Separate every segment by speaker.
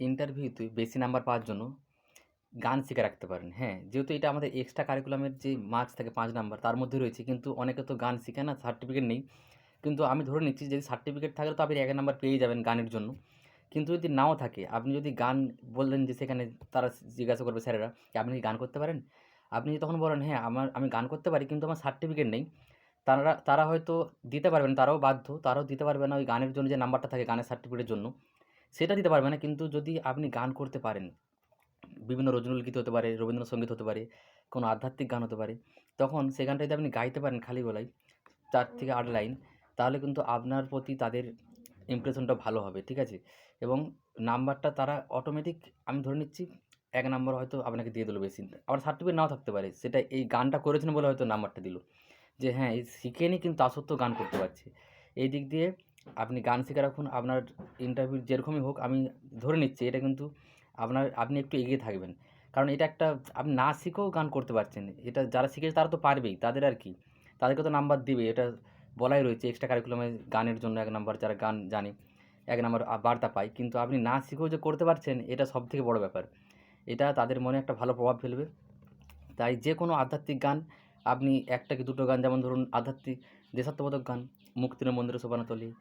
Speaker 1: ইন্টারভিউতে বেশি নাম্বার পাওয়ার জন্য গান শিখে রাখতে পারেন। হ্যাঁ যেহেতু এটা আমাদের এক্সট্রা কারিকুলামের যে মার্কস থাকে পাঁচ নাম্বার তার মধ্যে রয়েছে। কিন্তু অনেকে তো গান শিখে না সার্টিফিকেট নেই। কিন্তু আমি ধরে নিচ্ছি যদি সার্টিফিকেট থাকে তো আপনি এক নাম্বার পেয়ে যাবেন গানের জন্য। কিন্তু যদি নাও থাকে, আপনি যদি গান বললেন যে সেখানে তারা জিজ্ঞাসা করবে স্যারেরা যে আপনি কি গান করতে পারেন? আপনি যদি তখন বলেন হ্যাঁ আমার, আমি গান করতে পারি, কিন্তু আমার সার্টিফিকেট নেই। তারা তারা হয়তো দিতে পারবেন তারাও বাধ্য, তারাও দিতে পারবে না ওই গানের জন্য যে নাম্বারটা থাকে গানের সার্টিফিকেটের জন্য। সেটা দিতে পারবে না। কিন্তু যদি আপনি গান করতে পারেন বিভিন্ন নজরুল গীত হতে পারে রবীন্দ্রসঙ্গীত হতে পারে কোনো আধ্যাত্মিক গান হতে পারে তখন সে গানটা যদি আপনি গাইতে পারেন খালি গলায় চার থেকে আট লাইন তাহলে কিন্তু আপনার প্রতি তাদের ইমপ্রেশনটা ভালো হবে ঠিক আছে? এবং নাম্বারটা তারা অটোমেটিক আমি ধরে নিচ্ছি এক নাম্বার হয়তো আপনাকে দিয়ে দিল বেশি আবার সার্টিফিকেট নাও থাকতে পারে সেটা এই গানটা করেছেন বলে হয়তো নাম্বারটা দিল যে হ্যাঁ এই শিখে নিই কিন্তু তা সত্ত্বেও গান করতে পারছে। এই দিক দিয়ে আপনি গান শিখে রাখুন, আপনার ইন্টারভিউ যেরকমই হোক আমি ধরে নিচ্ছি এটা কিন্তু আপনার, আপনি একটু এগিয়ে থাকবেন। কারণ এটা একটা, আপনি না শিখেও গান করতে পারছেন। এটা যারা শিখেছে তারা তো পারবেই, তাদের আর কি। তাদেরকে তো নাম্বার দিবে, এটা বলাই রয়েছে এক্সট্রা কারিকুলামে গানের জন্য এক নাম্বার যারা গান জানে, এক নাম্বার বার্তা পায়। কিন্তু আপনি না শিখেও যে করতে পারছেন, এটা সব থেকে বড় ব্যাপার। এটা তাদের মনে একটা ভালো প্রভাব ফেলবে। তাই যে কোনো আধ্যাত্মিক গান, আপনি একটা কি দুটো গান, যেমন ধরুন আধ্যাত্মিক দেশাত্মবোধক গান, মুক্তির মন্দিরে সোপানতলি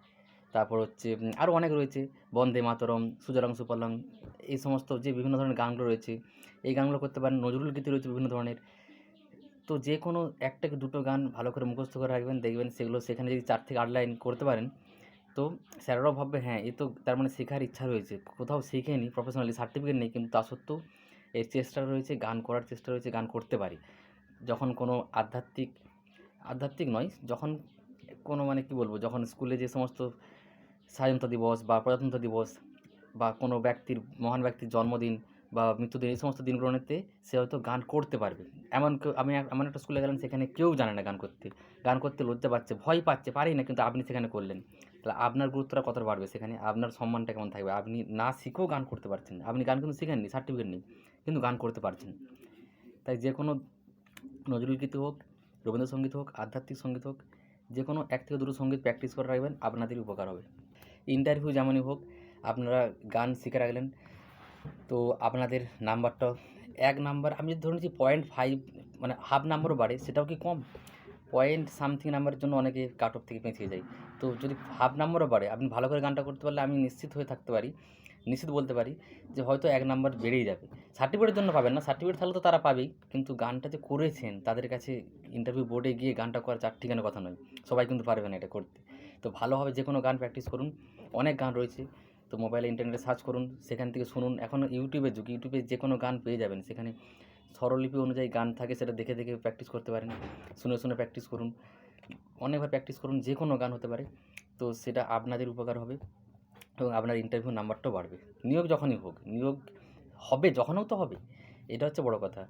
Speaker 1: তারপর হচ্ছে আরও অনেক রয়েছে। বন্দে মাতরম, সুজলাং সুফলং, এই সমস্ত যে বিভিন্ন ধরনের গানগুলো রয়েছে, এই গানগুলো করতে পারেন। নজরুল গীতি রয়েছে বিভিন্ন ধরনের। তো যে কোনো একটা কি দুটো গান ভালো করে মুখস্থ করে রাখবেন, দেখবেন সেগুলো সেখানে যদি চার থেকে আট লাইন করতে পারেন, তো স্যারেরাও ভাববে হ্যাঁ এ তো তার মানে শেখার ইচ্ছা রয়েছে। কোথাও শিখেনি প্রফেশনালি সার্টিফিকেট নেই, কিন্তু তা সত্ত্বেও এর চেষ্টা রয়েছে, গান করার চেষ্টা রয়েছে, গান করতে পারি। যখন কোনো আধ্যাত্মিক আধ্যাত্মিক নয়, যখন কোনো মানে কি বলব, যখন স্কুলে যে সমস্ত স্বাধীনতা দিবস বা প্রজাতন্ত্র দিবস বা কোনো ব্যক্তির, মহান ব্যক্তির জন্মদিন বা মৃত্যুদিন, এই সমস্ত দিনগুলোতে সে হয়তো গান করতে পারবে। এমন কেউ, আমি এমন একটা স্কুলে গেলাম সেখানে কেউ জানে না গান করতে। গান করতে লজ্জা পাচ্ছে, ভয় পাচ্ছে পারি না কিন্তু আপনি সেখানে করলেন। তাহলে আপনার গুরুত্বটা কতটা বাড়বে সেখানে? আপনার সম্মানটা কেমন থাকবে? আপনি না শিখেও গান করতে পারছেন আপনি গান কিন্তু শিখেননি সার্টিফিকেট নেই, কিন্তু গান করতে পারছেন। তাই যে কোনো নজরুল গীতি হোক, রবীন্দ্রসঙ্গীত হোক, আধ্যাত্মিক সংগীত হোক, যে কোনো এক থেকে দুটো সংগীত প্র্যাকটিস করে রাখবেন, আপনাদেরই উপকার হবে। ইন্টারভিউ যেমনই হোক, আপনারা গান শিখে রাখলেন। তো আপনাদের নাম্বারটা এক নাম্বার, আমি যদি ধরুন যে পয়েন্ট ফাইভ মানে হাফ নাম্বারও বাড়ে, সেটাও কি কম? পয়েন্ট সামথিং নাম্বারের জন্য অনেকে কাট অফ থেকে পেঁচিয়ে যায়। তো যদি হাফ নাম্বারও বাড়ে, আপনি ভালো করে গানটা করতে পারলে আমি নিশ্চিত হয়ে থাকতে পারি, নিশ্চিত বলতে পারি যে হয়তো এক নাম্বার বেড়েই যাবে। সার্টিফিকেটের জন্য পাবেন না সার্টিফিকেট থাকলে তো তারা পাবেই, কিন্তু গানটা যে করেছেন, তাদের কাছে ইন্টারভিউ বোর্ডে গিয়ে গানটা করা চার ঠিকানা কথা নয়, সবাই কিন্তু পারবে না এটা করতে। তো ভালোভাবে যে কোনো গান প্র্যাকটিস করুন। অনেক গান রয়েছে। তো মোবাইলে ইন্টারনেটে সার্চ করুন, সেখান থেকে শুনুন। এখন ইউটিউবের যুগ, ইউটিউবে যে কোনো গান পেয়ে যাবেন। সেখানে স্বরলিপি অনুযায়ী গান থাকে, সেটা দেখে দেখে প্র্যাকটিস করতে পারেন। শুনে শুনে প্র্যাকটিস করুন। অনেকবার প্র্যাকটিস করুন, যে কোনো গান হতে পারে। তো সেটা আপনাদের উপকার হবে এবং আপনার ইন্টারভিউ নাম্বারটাও বাড়বে। নিয়োগ যখনই হোক, নিয়োগ হবে, যখনও তো হবে। এটা হচ্ছে বড় কথা।